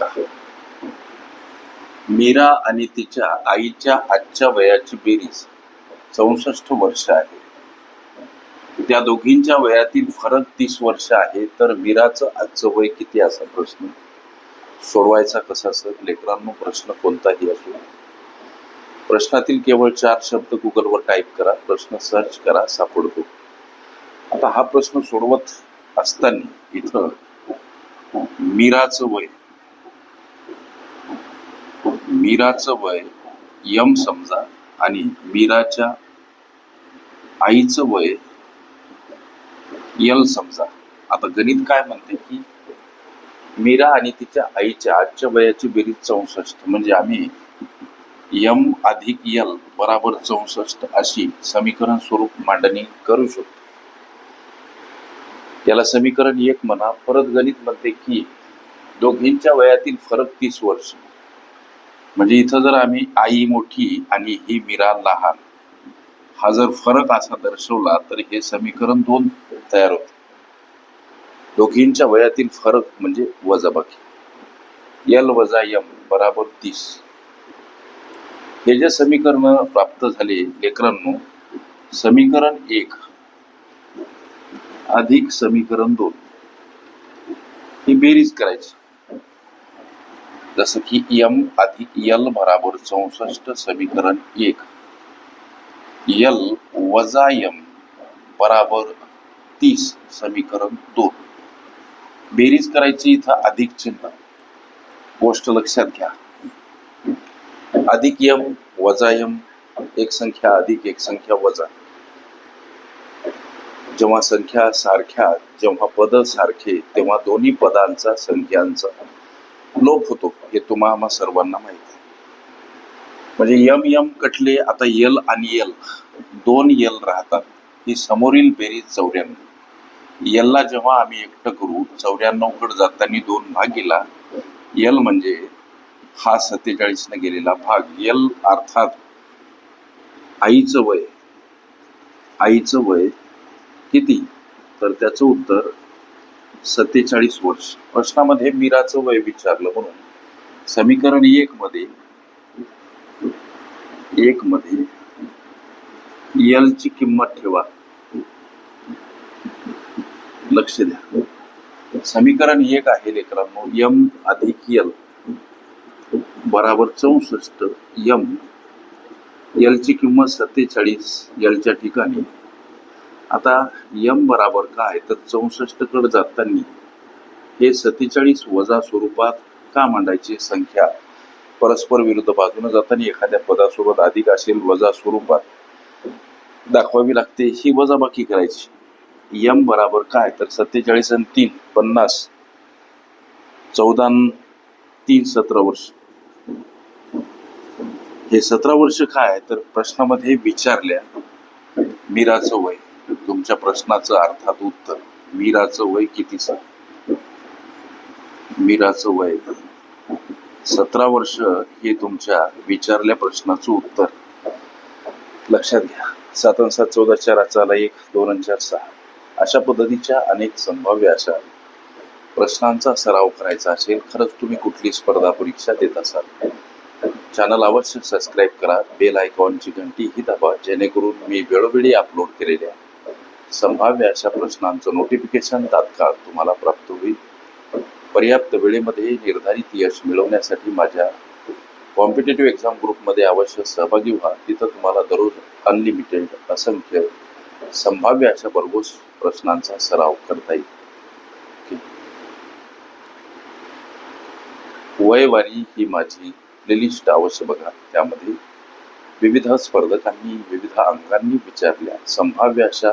बघा मीरा आणि तिच्या आईच्या आजच्या वयाची बेरीज चौसष्ट वर्ष आहे. त्या दोघींच्या वयातील फरक तीस वर्ष आहे तर मीराचं आजचं वय किती असा प्रश्न? सोडवायचा कसा सर? लेकरांनो प्रश्न कोणताही असो. प्रश्नातील केवळ चार शब्द गुगलवर टाईप करा. प्रश्न सर्च करा सापडतो. आता हा प्रश्न सोडवत असताना इथं मीराचं वय मीराचं वय यम समजा आणि मीराच्या आईचं वय यल समजा. आता गणित काय म्हणते की मीरा आणि तिच्या आईच्या आजच्या वयाची बेरीज चौसष्ट. म्हणजे आम्ही यम अधिक यल बराबर चौसष्ट अशी समीकरण स्वरूप मांडणी करू शकतो. याला समीकरण एक म्हणा. परत गणित म्हणते की दोघींच्या वयातील फरक तीस वर्ष. म्हणजे इथं जर आम्ही आई मोठी आणि ही मीरा लहान हा जर फरक असा दर्शवला तर हे समीकरण दोन तयार होते. दोघींच्या वयातील फरक म्हणजे वजाबाकी. यल वजा यम बराबर तीस. हे जे समीकरण प्राप्त झाले लेकरांनो समीकरण एक अधिक समीकरण दोन. ही बेरीज करायची. जसं की यम अधिक यल बराबर चौसष्ट समीकरण एक. यल वजा यम बराबर तीस समीकरण दोन. बेरीज करायची इथं अधिक चिन्ह. गोष्ट लक्षात घ्या. अधिक यम वजा यम एक संख्या अधिक एक संख्या वजा. जेव्हा संख्या सारख्या जेव्हा पद सारखे तेव्हा दोन्ही पदांचा संख्यांचा लोप होतो हे तुम्हा आम्हा सर्वांना माहीत आहे. म्हणजे यम यम कटले आता यल आणि यल दोन यल राहतात ही समोरील बेरीज चौऱ्याण्णव. यलला जेव्हा आम्ही एकटं करू चौऱ्याण्णवकडे जाताना दोन भाग गेला यल म्हणजे हा सत्तेचाळीसनं गेलेला भाग. यल अर्थात आईचं वय. आईचं वय किती? तर त्याचं उत्तर सत्तेचाळीस वर्ष. प्रश्नामध्ये मीराचं वय विचारलं म्हणून. समीकरण एक मध्ये एक मध्ये यल ची किंमत ठेवा. लक्ष द्या. समीकरण एक आहे लेकरांनो यम अधिक यल बराबर चौसष्ट यम यलची किंमत सत्तेचाळीस यलच्या ठिकाणी. आता यम बराबर काय? तर चौसष्टकडे जाताना हे सत्तेचाळीस वजा स्वरूपात का मांडायची संख्या? परस्पर विरुद्ध बाजूने जाताना एखाद्या पदासोबत अधिक असेल वजा स्वरूपात दाखवावी लागते ही वजाबाकी करायची. यम बराबर काय? तर सत्तेचाळीस आणि तीन पन्नास. चौदा तीन सतरा वर्ष. हे सतरा वर्ष काय? तर प्रश्नामध्ये विचारल्या मीराचं वय. तुमच्या प्रश्नाचं अर्थात उत्तर. मीराचं वय किती सर? मीराचं वय सतरा वर्ष हे तुमच्या विचारल्या प्रश्नाचं उत्तर. लक्षात घ्या. सात आणि सात चौदा चार आचाला एक दोन चार सहा. अशा पद्धतीच्या अनेक संभाव्य अशा प्रश्नांचा सराव करायचा असेल खरंच तुम्ही कुठली स्पर्धा परीक्षा देत असाल? चॅनल अवश्य सबस्क्राईब करा. बेल आयकॉनची घंटी ही दाबा जेणेकरून मी वेळोवेळी अपलोड केलेल्या संभाव्य अशा प्रश्नांचं नोटिफिकेशन तात्काळ तुम्हाला प्राप्त होईल. पर्याप्त वेळेमध्ये निर्धारित यश मिळवण्यासाठी माझ्या कॉम्पिटेटिव्ह एक्झाम ग्रुपमध्ये अवश्य सहभागी व्हा. तिथं तुम्हाला दररोज अनलिमिटेड असंख्य संभाव्य अशा भरघोस प्रश्नांचा सराव करता येईल. वयवारी ही माझी प्लेलिस्ट अवश्य बघा. त्यामध्ये विविध स्पर्धकांनी विविध अंकांनी विचारल्या. संभाव्य अशा